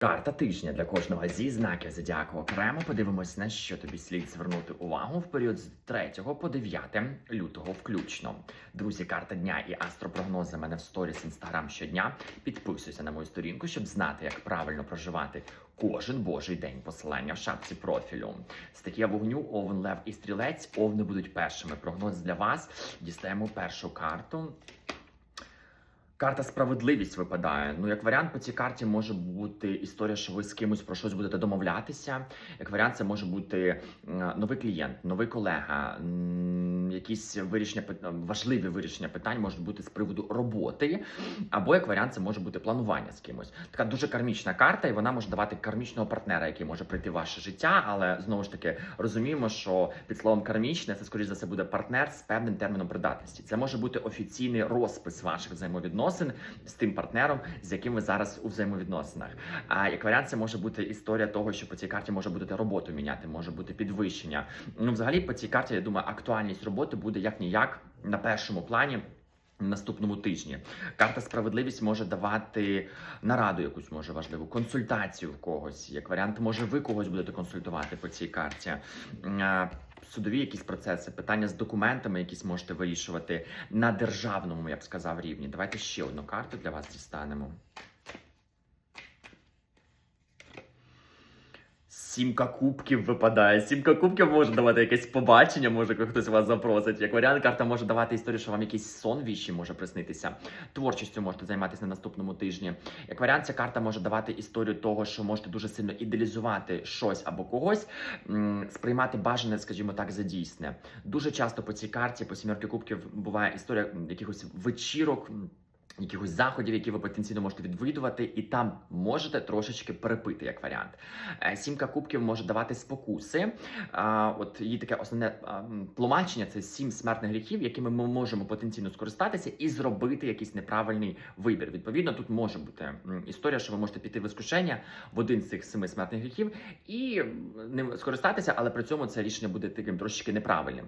Карта тижня для кожного зі знаків зодіаку окремо. Подивимось, на що тобі слід звернути увагу в період з 3 по 9 лютого включно. Друзі, карта дня і астропрогнози мене в сторіс інстаграм щодня. Підписуйся на мою сторінку, щоб знати, як правильно проживати кожен божий день. Посилання в шапці профілю. Стаття вогню, Овен Лев і Стрілець. Овни будуть першими. Прогноз для вас. Дістаємо першу карту. Карта справедливість випадає. Ну, як варіант, по цій карті може бути історія, що ви з кимось про щось будете домовлятися. Як варіант, це може бути новий клієнт, новий колега, якісь вирішення важливі вирішення питань можуть бути з приводу роботи, або як варіант, це може бути планування з кимось. Така дуже кармічна карта, і вона може давати кармічного партнера, який може прийти в ваше життя. Але знову ж таки розуміємо, що під словом кармічне це скоріш за все буде партнер з певним терміном придатності. Це може бути офіційний розпис ваших взаємовідносин з тим партнером, з яким ви зараз у взаємовідносинах. А як варіант, це може бути історія того, що по цій карті може бути роботу міняти, може бути підвищення. Ну, взагалі, по цій карті, я думаю, актуальність роботи буде як ніяк на першому плані. Наступному тижні карта справедливість може давати нараду якусь може важливу консультацію в когось. Як варіант, може ви когось будете консультувати по цій карті. Судові якісь процеси, питання з документами, якісь можете вирішувати на державному, я б сказав, рівні. Давайте ще одну карту для вас дістанемо. Сімка кубків випадає. Сімка кубків може давати якесь побачення, може хтось вас запросить. Як варіант, карта може давати історію, що вам якийсь сон віщий може приснитися. Творчістю можете займатися на наступному тижні. Як варіант, ця карта може давати історію того, що можете дуже сильно ідеалізувати щось або когось, сприймати бажане, скажімо так, за дійсне. Дуже часто по цій карті, по сімерки кубків, буває історія якихось вечірок. Якихось заходів, які ви потенційно можете відвідувати, і там можете трошечки перепити як варіант. Е, Сімка кубків може давати спокуси. От її таке основне тлумачення це сім смертних гріхів, якими ми можемо потенційно скористатися і зробити якийсь неправильний вибір. Відповідно, тут може бути історія, що ви можете піти в іскушення в один з цих семи смертних гріхів і ним скористатися, але при цьому це рішення буде таким трошечки неправильним.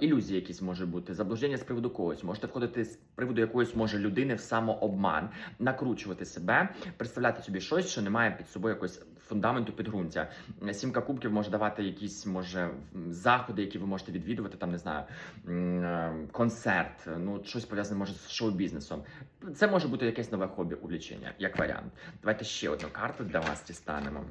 Ілюзії якісь може бути, заблуждення з приводу когось, можете входити з приводу якоїсь може людини в самообман, накручувати себе, представляти собі щось, що не має під собою якогось фундаменту підґрунтя. Сімка кубків може давати якісь може заходи, які ви можете відвідувати, там не знаю, е, концерт, ну щось пов'язане може з шоу-бізнесом. Це може бути якесь нове хобі, увлічення, як варіант. Давайте ще одну карту для вас дістанемо.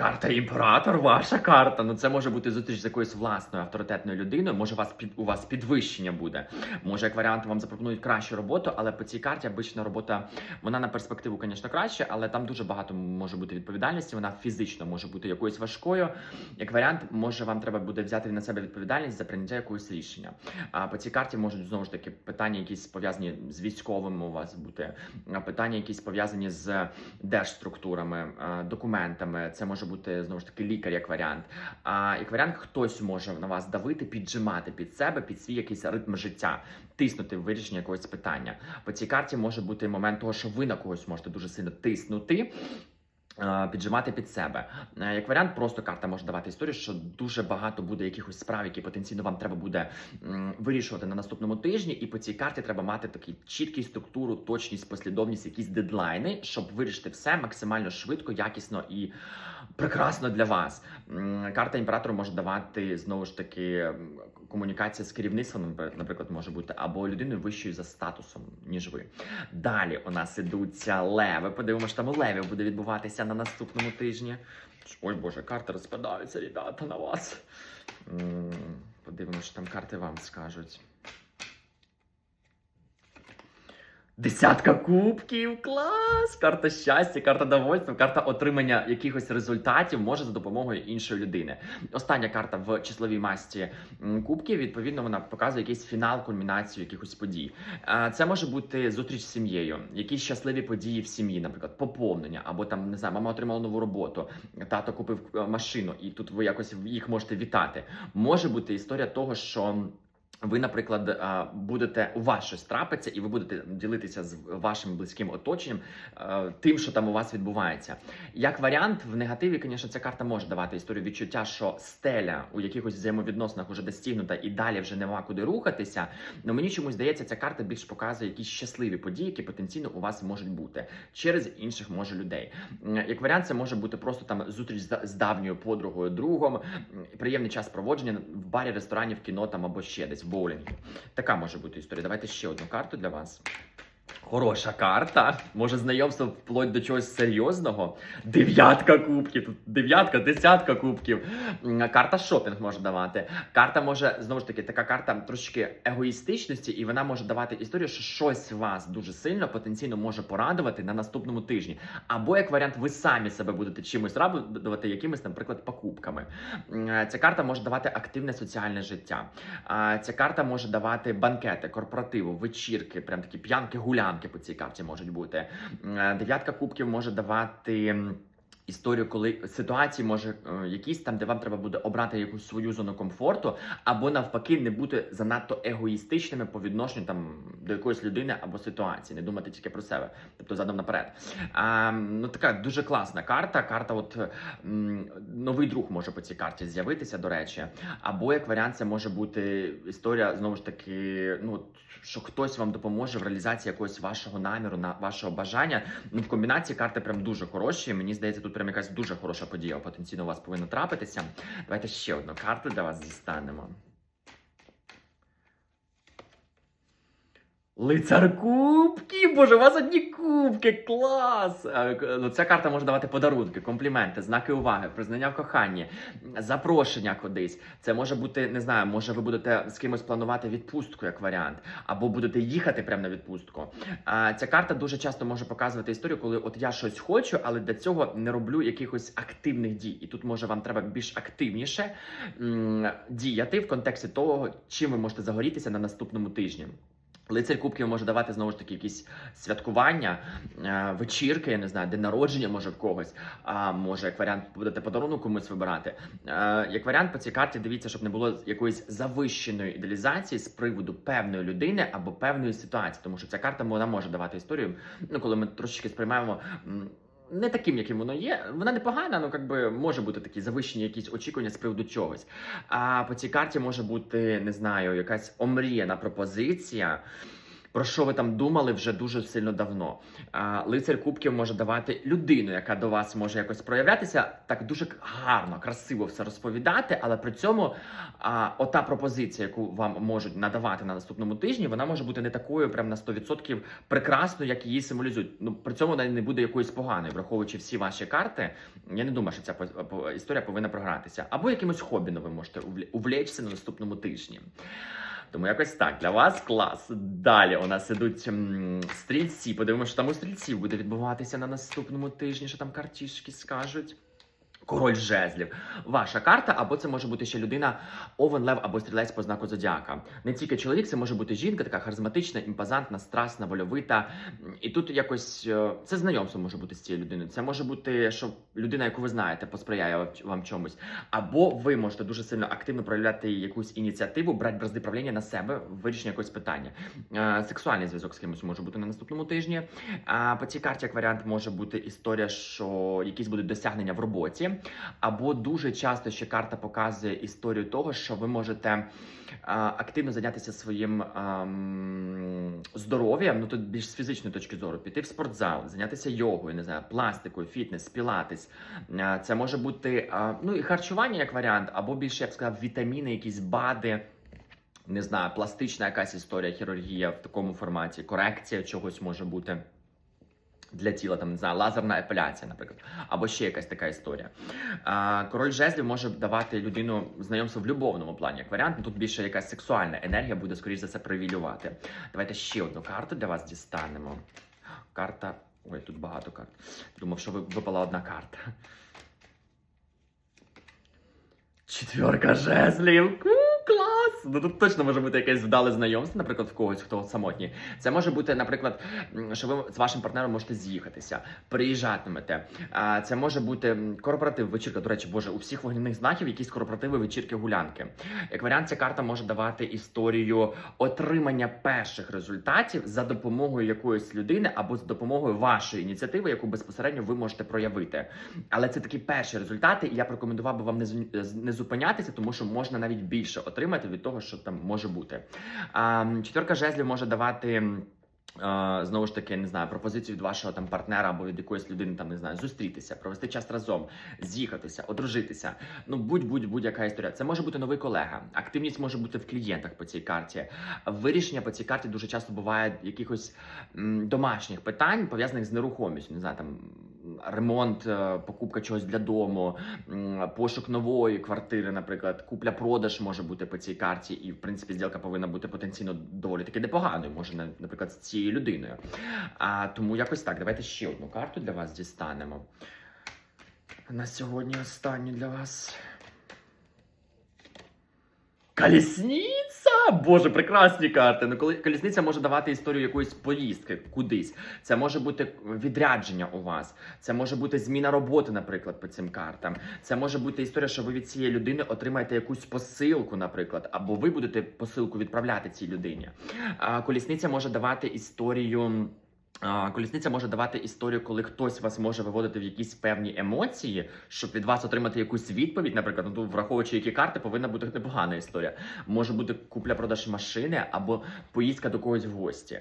Карта імператор, ваша карта. Ну це може бути зустріч з якоюсь власною авторитетною людиною. Може, вас під у вас підвищення буде. Може, як варіант, вам запропонують кращу роботу, але по цій карті обична робота вона на перспективу, звісно, краще, але там дуже багато може бути відповідальності. Вона фізично може бути якоюсь важкою. Як варіант, може вам треба буде взяти на себе відповідальність за прийняття якогось рішення. А по цій карті можуть знову ж таки питання, якісь пов'язані з військовими у вас бути, питання, якісь пов'язані з держструктурами, документами. Це може бути знову ж таки лікар як варіант. А як варіант, хтось може на вас давити, піджимати під себе, під свій якийсь ритм життя, тиснути в вирішення якогось питання. По цій карті може бути момент того, що ви на когось можете дуже сильно тиснути. Е, Піджимати під себе. Е, Як варіант, просто карта може давати історію, що дуже багато буде якихось справ, які потенційно вам треба буде вирішувати на наступному тижні. І по цій карті треба мати такий чіткий структуру, точність, послідовність, якісь дедлайни, щоб вирішити все максимально швидко, якісно і прекрасно для вас. Карта імператора може давати знову ж таки комунікація з керівництвом, наприклад, може бути, або людиною вищою за статусом, ніж ви. Далі у нас ідуться леви. Подивимося, там у леві буде відбуватися на наступному тижні. Ой, Боже, карти розпадаються, ребята, на вас. Подивимося, що там карти вам скажуть. Десятка кубків, клас! Карта щастя, карта довольства, карта отримання якихось результатів може за допомогою іншої людини. Остання карта в числовій масті кубків. Відповідно, вона показує якийсь фінал, кульмінацію якихось подій. Це може бути зустріч з сім'єю, якісь щасливі події в сім'ї, наприклад, поповнення, або там не знаю, мама отримала нову роботу, тато купив е, машину, і тут ви якось їх можете вітати. Може бути історія того, що. Ви, наприклад, е, будете у вас щось трапиться, і ви будете ділитися з вашим близьким оточенням е, тим, що там у вас відбувається. Як варіант, в негативі, звісно, ця карта може давати історію відчуття, що стеля у якихось взаємовідносинах уже достигнута і далі вже нема куди рухатися. Ну мені чомусь здається, ця карта більш показує якісь щасливі події, які потенційно у вас можуть бути через інших може людей. Як варіант, це може бути просто там зустріч з давньою подругою, другом, приємний час проводження в барі, ресторані, в кіно там або ще десь в. Така може бути історія. Давайте ще одну карту для вас. Хороша карта. Може знайомство вплоть до чогось серйозного. Дев'ятка кубків. Тут дев'ятка, десятка кубків. Карта шопінг може давати. Карта може знову ж таки така карта трошки егоїстичності, і вона може давати історію, що щось вас дуже сильно потенційно може порадувати на наступному тижні. Або як варіант, ви самі себе будете чимось радувати, якимись, наприклад, покупками. Ця карта може давати активне соціальне життя. Ця карта може давати банкети, корпоративу, вечірки, прям такі п'янки, гулянки по цій карті можуть бути. Е, Дев'ятка кубків може давати. Історію, коли ситуації може е, якісь там, де вам треба буде обрати якусь свою зону комфорту, або навпаки, не бути занадто егоїстичними по відношенню там до якоїсь людини або ситуації, не думати тільки про себе, тобто задом наперед. А, ну така дуже класна карта. Карта, от м, новий друг може по цій карті з'явитися, до речі. Або як варіант, це може бути історія знову ж таки, ну що хтось вам допоможе в реалізації якогось вашого наміру, на вашого бажання. Ну, в комбінації карти прям дуже хороші. Мені здається, тут прям якась дуже хороша подія потенційно у вас повинна трапитися. Давайте ще одну карту для вас дістанемо. Лицар кубків! Боже, у вас одні кубки! Клас! Е, Ну, ця карта може давати подарунки, компліменти, знаки уваги, признання в коханні, запрошення кудись. Це може бути, не знаю, може ви будете з кимось планувати відпустку як варіант, або будете їхати прямо на відпустку. А, ця карта дуже часто може показувати історію, коли от я щось хочу, але для цього не роблю якихось активних дій. І тут може вам треба більш активніше діяти в контексті того, чим ви можете загорітися на наступному тижні. Лицар кубків може давати знову ж таки якісь святкування, е, вечірки, я не знаю, день народження може в когось. А може, як варіант, будете подарунок комусь вибирати. Е, Як варіант по цій карті дивіться, щоб не було якоїсь завищеної ідеалізації з приводу певної людини або певної ситуації, тому що ця карта вона може давати історію. Ну, коли ми трошечки сприймаємо. Не таким, яким воно є, вона непогана, ну якби може бути такі завищені якісь очікування з приводу чогось. А по цій карті може бути, не знаю, якась омріяна пропозиція. Про що ви там думали вже дуже сильно давно? А, лицар кубків може давати людину, яка до вас може якось проявлятися, так дуже гарно, красиво все розповідати, але при цьому а, ота пропозиція, яку вам можуть надавати на наступному тижні, вона може бути не такою, прям на 100% прекрасною, як її символізують. Ну при цьому вона не буде якоюсь поганою, враховуючи всі ваші карти. Я не думаю, що ця історія повинна програтися. Або якимось хобі новим можете увлечься на наступному тижні. Тому якось так для вас клас. Далі у нас ідуть м, стрільці. Подивимося, що там у стрільців буде відбуватися на наступному тижні, що там картішки скажуть. Король жезлів. Ваша карта, або це може бути ще людина, овен, лев або стрілець по знаку зодіака. Не тільки чоловік, це може бути жінка, така харизматична, імпозантна, страсна, вольовита. І тут якось е, це знайомство може бути з цією людиною. Це може бути, що людина, яку ви знаєте, посприяє вам- чомусь. Або ви можете дуже сильно активно проявляти якусь ініціативу, брати бразди правління на себе вирішення якогось питання. Е, Сексуальний зв'язок з кимось може бути на наступному тижні. А по цій карті, як варіант, може бути історія, що якісь будуть досягнення в роботі. Або дуже часто ще карта показує історію того, що ви можете активно зайнятися своїм здоров'ям, ну тут більш з фізичної точки зору, піти в спортзал, зайнятися йогою, не знаю, пластикою, фітнес, пілатес. Це може бути ну і харчування як варіант, або більше я б сказав, вітаміни, якісь бади. Не знаю, пластична якась історія, хірургія в такому форматі, корекція чогось може бути для тіла, там не знаю, лазерна епіляція, наприклад, або ще якась така історія. Король жезлів може давати людину знайомство в любовному плані. Як варіант, ну, тут більше якась сексуальна енергія буде, скоріш за це, привілювати. Давайте ще одну карту для вас дістанемо. Карта. Ой, тут багато карт. Думав, що випала одна карта. Четверка жезлів. Ну тут точно може бути якесь вдале знайомство, наприклад, в когось, хто самотній. Це може бути, наприклад, що ви з вашим партнером можете з'їхатися, приїжджатимете. Це може бути корпоратив, вечірка. До речі, боже, у всіх вогняних знаків якісь корпоративи, вечірки, гулянки. Як варіант, ця карта може давати історію отримання перших результатів за допомогою якоїсь людини або з допомогою вашої ініціативи, яку безпосередньо ви можете проявити. Але це такі перші результати, і я б рекомендував би вам не зупинятися, тому що можна навіть більше отримати від того, що там може бути. А, четверка жезлів може давати. Знову ж таки, не знаю, пропозицію від вашого там партнера або від якоїсь людини, там не знаю, зустрітися, провести час разом, з'їхатися, одружитися. Ну, будь-будь будь-яка історія. Це може бути новий колега. Активність може бути в клієнтах по цій карті. Вирішення по цій карті дуже часто буває якихось м, домашніх питань, пов'язаних з нерухомістю. Не знаю, там ремонт, е, покупка чогось для дому, пошук нової квартири, наприклад, купля-продаж може бути по цій карті, і в принципі зділка повинна бути потенційно доволі таки непоганою, може, наприклад, з цією людиною. А тому якось так. Давайте ще одну карту для вас дістанемо. На сьогодні останню для вас. Колісниця! Боже, прекрасні карти. Ну, коли колісниця може давати історію якоїсь поїздки кудись. Це може бути відрядження у вас. Це може бути зміна роботи, наприклад, по цим картам. Це може бути історія, що ви від цієї людини отримаєте якусь посилку, наприклад, або ви будете посилку відправляти цій людині. А, колісниця може давати історію. Колісниця може давати історію, коли хтось вас може виводити в якісь певні емоції, щоб від вас отримати якусь відповідь. Наприклад, ну, враховуючи які карти, повинна бути непогана історія. Може бути купля-продаж машини або поїздка до когось в гості.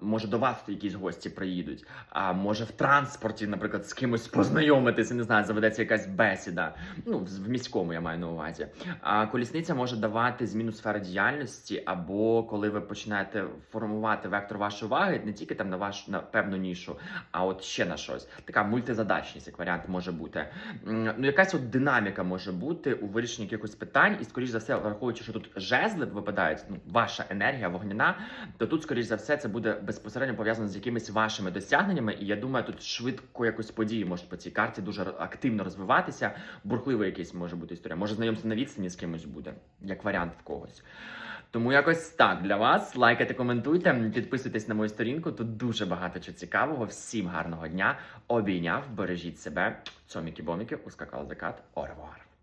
Може до вас якісь гості приїдуть. А може в транспорті, наприклад, з кимось познайомитися, не знаю, заведеться якась бесіда. Ну, в міському я маю на увазі. А колісниця може давати зміну сфери діяльності, або коли ви починаєте формувати вектор вашої уваги, не тільки там на ваш на певну нішу, а от ще на щось. Така мультизадачність, як варіант може бути. Ну, якась от динаміка може бути у вирішенні якихось питань, і скоріш за все, враховуючи, що тут жезли випадають, ну ваша енергія вогняна, то тут, скоріш за все, це буде безпосередньо пов'язано з якимись вашими досягненнями. І я думаю, тут швидко якось події можуть по цій карті дуже активно розвиватися. Бурхливий якийсь може бути історія. Може знайомство на відстані з кимось буде, як варіант в когось. Тому якось так для вас. Лайкайте, коментуйте, підписуйтесь на мою сторінку. Тут дуже багато чого цікавого. Всім гарного дня. Обійняв, бережіть себе. Цомікі боміки ускакав закат. Оревуар.